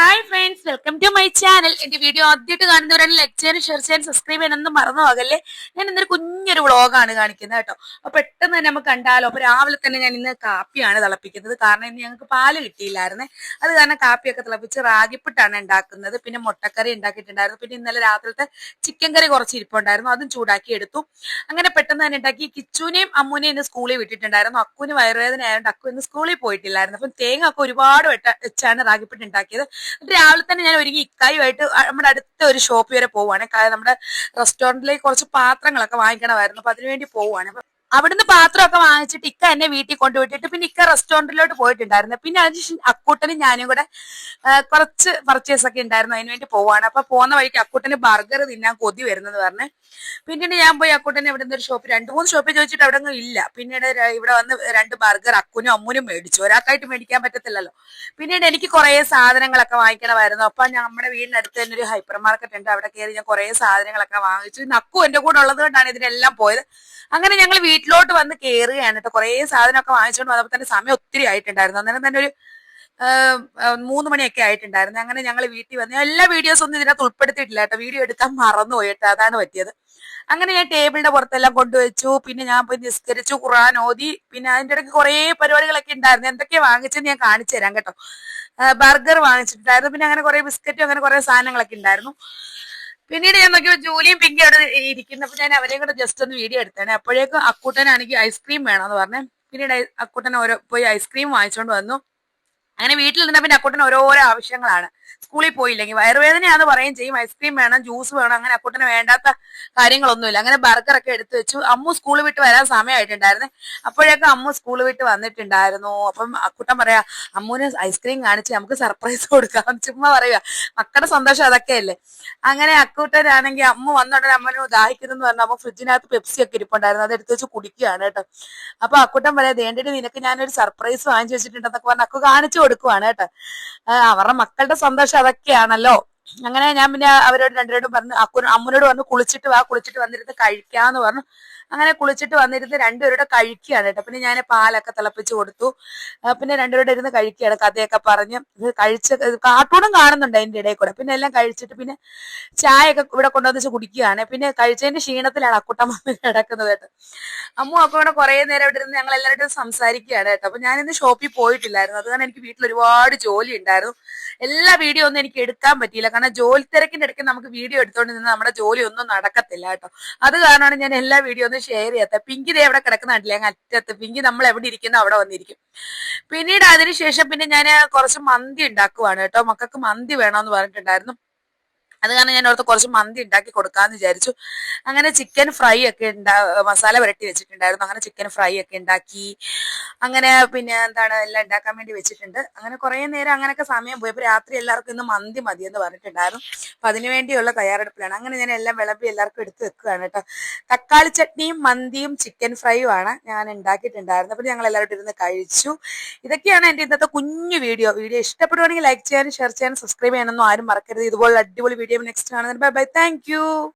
Hi friends welcome to my channel എന്റെ video ആദ്യമായിട്ട് കാണുന്നവരാണ് ലൈക്ക് ചെയ്യാനും ഷെയർ ചെയ്യാനും സബ്സ്ക്രൈബ് ചെയ്യാനൊന്നും മറന്നു പോകല്ലേ? ഞാൻ ഇന്നൊരു കുഞ്ഞൊരു വ്ളോഗാണ് കാണിക്കുന്നത് കേട്ടോ. അപ്പൊ പെട്ടെന്ന് തന്നെ നമുക്ക് കണ്ടാലോ? അപ്പൊ രാവിലെ തന്നെ ഞാൻ ഇന്ന് കാപ്പിയാണ് തിളപ്പിക്കുന്നത്. കാരണം ഇന്ന് ഞങ്ങൾക്ക് പാൽ കിട്ടിയില്ലായിരുന്നേ. അത് കാരണം കാപ്പിയൊക്കെ തിളപ്പിച്ച് റാഗിപ്പിട്ടാണ് ഉണ്ടാക്കുന്നത്. പിന്നെ മുട്ടക്കറി ഉണ്ടാക്കിയിട്ടുണ്ടായിരുന്നു. പിന്നെ ഇന്നലെ രാത്രിത്തെ ചിക്കൻ കറി കുറച്ച് ഇരിപ്പുണ്ടായിരുന്നു. അതും ചൂടാക്കി എടുത്തു. അങ്ങനെ പെട്ടെന്ന് തന്നെ ഉണ്ടാക്കി. കിച്ചുവിനെയും അമ്മൂനെയും ഇന്ന് സ്കൂളിൽ വിട്ടിട്ടുണ്ടായിരുന്നു. അക്കുവിന് വയറുവേദന ആയതുകൊണ്ട് അക്കു ഇന്ന് സ്കൂളിൽ പോയിട്ടില്ലായിരുന്നു. അപ്പം തേങ്ങ ഒക്കെ ഒരുപാട് വെച്ചാണ് റാഗിപ്പിട്ട് ഉണ്ടാക്കിയത്. രാവിലെ തന്നെ ഞാൻ ഒരുങ്ങി ഇക്കായുമായിട്ട് നമ്മുടെ അടുത്ത ഒരു ഷോപ്പ് വരെ കാ- നമ്മുടെ റെസ്റ്റോറന്റിലേക്ക് കുറച്ച് പാത്രങ്ങളൊക്കെ വാങ്ങിക്കണമായിരുന്നു. അപ്പൊ അതിനുവേണ്ടി അപ്പൊ അവിടുന്ന് പാത്രമൊക്കെ വാങ്ങിച്ചിട്ട് ഇക്ക എന്നെ വീട്ടിൽ കൊണ്ടുപോയിട്ടിട്ട് പിന്നെ ഇക്ക റെസ്റ്റോറന്റിലോട്ട് പോയിട്ടുണ്ടായിരുന്നു. പിന്നെ അതിന് അക്കൂട്ടനും ഞാനും കൂടെ കുറച്ച് പർച്ചേസ് ഒക്കെ ഉണ്ടായിരുന്നു. അതിന് വേണ്ടി പോവാണ്. അപ്പൊ പോകുന്ന വഴിക്ക് അക്കൂട്ടന് ബർഗർ തിന്നാൻ കൊതി വരുന്നത് പറഞ്ഞ്. പിന്നീട് ഞാൻ പോയി അക്കൂട്ടനെ ഇവിടെ ഒരു ഷോപ്പ് രണ്ട് മൂന്ന് ഷോപ്പിൽ ചോദിച്ചിട്ട് അവിടെ ഒന്നും ഇല്ല. പിന്നീട് ഇവിടെ വന്ന് രണ്ട് ബർഗർ അക്കുനും അമ്മൂനും മേടിച്ചു. ഒരാൾക്കായിട്ട് മേടിക്കാൻ പറ്റത്തില്ലല്ലോ. പിന്നീട് എനിക്ക് കുറെ സാധനങ്ങളൊക്കെ വാങ്ങിക്കണമായിരുന്നു. അപ്പൊ നമ്മുടെ വീടിനടുത്ത് തന്നെ ഒരു ഹൈപ്പർ മാർക്കറ്റ് ഉണ്ട്. അവിടെ കയറി ഞാൻ കുറെ സാധനങ്ങളൊക്കെ വാങ്ങിച്ചു. നക്കു എന്റെ കൂടെ ഉള്ളത് കൊണ്ടാണ് ഇതിനെല്ലാം പോയത്. അങ്ങനെ ഞങ്ങൾ വീട്ടിലോട്ട് വന്ന് കയറുകയാണ് കേട്ടോ കുറെ സാധനമൊക്കെ വാങ്ങിച്ചുകൊണ്ട് വന്നപ്പോൾ തന്നെ സമയം ഒത്തിരി ആയിട്ടുണ്ടായിരുന്നു. അന്നേരം തന്നെ ഒരു മൂന്ന് മണിയൊക്കെ ആയിട്ടുണ്ടായിരുന്നു. അങ്ങനെ ഞങ്ങൾ വീട്ടിൽ വന്ന് എല്ലാ വീഡിയോസ് ഒന്നും ഇതിനകത്ത് ഉൾപ്പെടുത്തിയിട്ടില്ല കേട്ടോ വീഡിയോ എടുക്കാൻ മറന്നു കേട്ടോ അതാണ് പറ്റിയത്. അങ്ങനെ ഞാൻ ടേബിളിന്റെ പുറത്തെല്ലാം കൊണ്ടുവച്ചു. പിന്നെ ഞാൻ പോയി നിസ്കരിച്ചു ഖുറാൻ ഓതി. പിന്നെ അതിന്റെ ഇടയ്ക്ക് കുറേ പരിപാടികളൊക്കെ ഉണ്ടായിരുന്നു. എന്തൊക്കെയാ വാങ്ങിച്ചെന്ന് ഞാൻ കാണിച്ചു തരാം കേട്ടോ. ബർഗർ വാങ്ങിച്ചിട്ടുണ്ടായിരുന്നു. പിന്നെ അങ്ങനെ കുറേ ബിസ്ക്കറ്റും അങ്ങനെ കുറേ സാധനങ്ങളൊക്കെ ഉണ്ടായിരുന്നു. പിന്നീട് ഞാൻ നോക്കിയപ്പോൾ ജൂലിയും പിങ്കി അവിടെ ഇരിക്കുന്നപ്പോൾ ഞാൻ അവരെയും കൂടെ ജസ്റ്റ് ഒന്ന് വീഡിയോ എടുത്തേനെ അപ്പോഴേക്കും അക്കൂട്ടനാണെങ്കിൽ ഐസ്ക്രീം വേണമെന്ന് പറഞ്ഞേ. പിന്നീട് അക്കൂട്ടൻ ഓരോ പോയി ഐസ്ക്രീം വാങ്ങിച്ചുകൊണ്ട് വന്നു. അങ്ങനെ വീട്ടിൽ നിന്നാൽ പിന്നെ അക്കൂട്ടന് ഓരോരോ ആവശ്യങ്ങളാണ്. സ്കൂളിൽ പോയില്ലെങ്കിൽ വയറുവേദനയാന്ന് പറയും ചെയ്യും. ഐസ്ക്രീം വേണം ജ്യൂസ് വേണം അങ്ങനെ അക്കൂട്ടന് വേണ്ടാത്ത കാര്യങ്ങളൊന്നുമില്ല. അങ്ങനെ ബർഗറൊക്കെ എടുത്തു വെച്ചു. അമ്മു സ്കൂൾ വിട്ട് വരാൻ സമയമായിട്ടുണ്ടായിരുന്നു. അപ്പോഴേക്കും അമ്മു സ്കൂൾ വിട്ട് വന്നിട്ടുണ്ടായിരുന്നു. അപ്പം അക്കൂട്ടൻ പറയാ അമ്മുവിന് ഐസ്ക്രീം കാണിച്ച് നമുക്ക് സർപ്രൈസ് കൊടുക്കാം. ചുമ്മാ പറയുക മക്കളുടെ സന്തോഷം അതൊക്കെയല്ലേ. അങ്ങനെ അക്കൂട്ടനാണെങ്കിൽ അമ്മ വന്നുടനെ അമ്മനെ ദാഹിക്കുന്നെന്ന് പറഞ്ഞാൽ അമ്മ ഫ്രിഡ്ജിനകത്ത് പെപ്സി ഒക്കെ ഇരിപ്പുണ്ടായിരുന്നു. അത് എടുത്ത് വെച്ച് കുടിക്കുകയാണ് കേട്ടോ. അപ്പൊ അക്കൂട്ടൻ പറയാ ദേണ്ടിട്ട് നിനക്ക് ഞാനൊരു സർപ്രൈസ് വാങ്ങിച്ചു വെച്ചിട്ടുണ്ടെന്നൊക്കെ പറഞ്ഞ അക്കു കാണിച്ചു കൊടുക്കുവാണ് കേട്ടോ. അവരുടെ മക്കളുടെ സന്തോഷം അതൊക്കെയാണല്ലോ. അങ്ങനെ ഞാൻ പിന്നെ അവരോട് രണ്ടുപേരോടും പറഞ്ഞു അക്കു അമ്മനോട് പറഞ്ഞു കുളിച്ചിട്ട് വാ കുളിച്ചിട്ട് വന്നിരുന്ന് കഴിക്കാന്ന് പറഞ്ഞു. അങ്ങനെ കുളിച്ചിട്ട് വന്നിരുന്ന് രണ്ടുപേരുടെ കഴിക്കുകയാണ് കേട്ടോ. പിന്നെ ഞാൻ പാലൊക്കെ തിളപ്പിച്ച് കൊടുത്തു. പിന്നെ രണ്ടുപേരുടെ ഇരുന്ന് കഴിക്കുകയാണ് കഥയൊക്കെ പറഞ്ഞ്. കഴിച്ച കാർട്ടൂണും കാണുന്നുണ്ട് അതിന്റെ ഇടയിൽ കൂടെ. പിന്നെ എല്ലാം കഴിച്ചിട്ട് പിന്നെ ചായയൊക്കെ ഇവിടെ കൊണ്ടുവന്നിച്ച് കുടിക്കുകയാണ്. പിന്നെ കഴിച്ചതിന്റെ ക്ഷീണത്തിലാണ് അക്കുട്ടൻ വന്ന് കിടക്കുന്നത് കേട്ടോ. അമ്മ അപ്പൊ ഇവിടെ കുറെ നേരം ഇവിടെ ഇരുന്ന് ഞങ്ങൾ എല്ലാവരും സംസാരിക്കുകയാണ് കേട്ടോ. അപ്പൊ ഞാനിന്ന് ഷോപ്പിൽ പോയിട്ടില്ലായിരുന്നു. അത് എനിക്ക് വീട്ടിൽ ഒരുപാട് ജോലി ഉണ്ടായിരുന്നു. എല്ലാ വീഡിയോ ഒന്നും എനിക്ക് എടുക്കാൻ പറ്റിയില്ല. കാരണം ജോലി തിരക്കിന്റെ ഇടയ്ക്ക് നമുക്ക് വീഡിയോ എടുത്തോണ്ട് നിന്ന് നമ്മുടെ ജോലി ഒന്നും നടക്കത്തില്ല കേട്ടോ. അത് കാരണമാണ് ഞാൻ എല്ലാ വീഡിയോ ഒന്നും ഷെയർ ചെയ്യാത്തത് പിങ്കി ദേ എവിടെ കിടക്കുന്ന കണ്ടില്ലേ അങ്ങ് അറ്റത്ത്. പിങ്കി നമ്മൾ എവിടെ ഇരിക്കുന്നു അവിടെ വന്നിരിക്കും. പിന്നീട് അതിനുശേഷം പിന്നെ ഞാൻ കുറച്ച് മന്തി ഉണ്ടാക്കുവാണ് കേട്ടോ. മക്കൾക്ക് മന്തി വേണമെന്ന് പറഞ്ഞിട്ടുണ്ടായിരുന്നു. അത് കാരണം ഞാൻ ഓർത്ത് കുറച്ച് മന്തി ഉണ്ടാക്കി കൊടുക്കാന്ന് വിചാരിച്ചു. അങ്ങനെ ചിക്കൻ ഫ്രൈ ഒക്കെ ഉണ്ടാ മസാല പുരട്ടി വെച്ചിട്ടുണ്ടായിരുന്നു. അങ്ങനെ ചിക്കൻ ഫ്രൈ ഒക്കെ ഉണ്ടാക്കി. അങ്ങനെ പിന്നെ എന്താണ് എല്ലാം ഉണ്ടാക്കാൻ വേണ്ടി വെച്ചിട്ടുണ്ട്. അങ്ങനെ കുറേ നേരം അങ്ങനെയൊക്കെ സമയം പോയി അപ്പൊ രാത്രി എല്ലാവർക്കും ഇന്ന് മന്തി മതി എന്ന് പറഞ്ഞിട്ടുണ്ടായിരുന്നു. അപ്പൊ അതിനു വേണ്ടിയുള്ള തയ്യാറെടുപ്പിലാണ്. അങ്ങനെ ഞാൻ എല്ലാം വിളമ്പി എല്ലാവർക്കും എടുത്ത് വെക്കുകയാണ് കേട്ടോ. തക്കാളി ചട്നിയും മന്തിയും ചിക്കൻ ഫ്രൈയും ആണ് ഞാൻ ഉണ്ടാക്കിയിട്ടുണ്ടായിരുന്നത്. അപ്പൊ ഞങ്ങൾ എല്ലാവരും ഇരുന്ന് കഴിച്ചു. ഇതൊക്കെയാണ് എന്റെ ഇന്നത്തെ കുഞ്ഞു വീഡിയോ. വീഡിയോ ഇഷ്ടപ്പെടുവാണെങ്കിൽ ലൈക്ക് ചെയ്യാനും ഷെയർ ചെയ്യാനും സബ്സ്ക്രൈബ് ചെയ്യാനൊന്നും ആരും മറക്കരുത്. ഇതുപോലുള്ള അടിപൊളി video നെക്സ്റ്റ് കാണുന്നത് ബൈ ബൈ താങ്ക് യു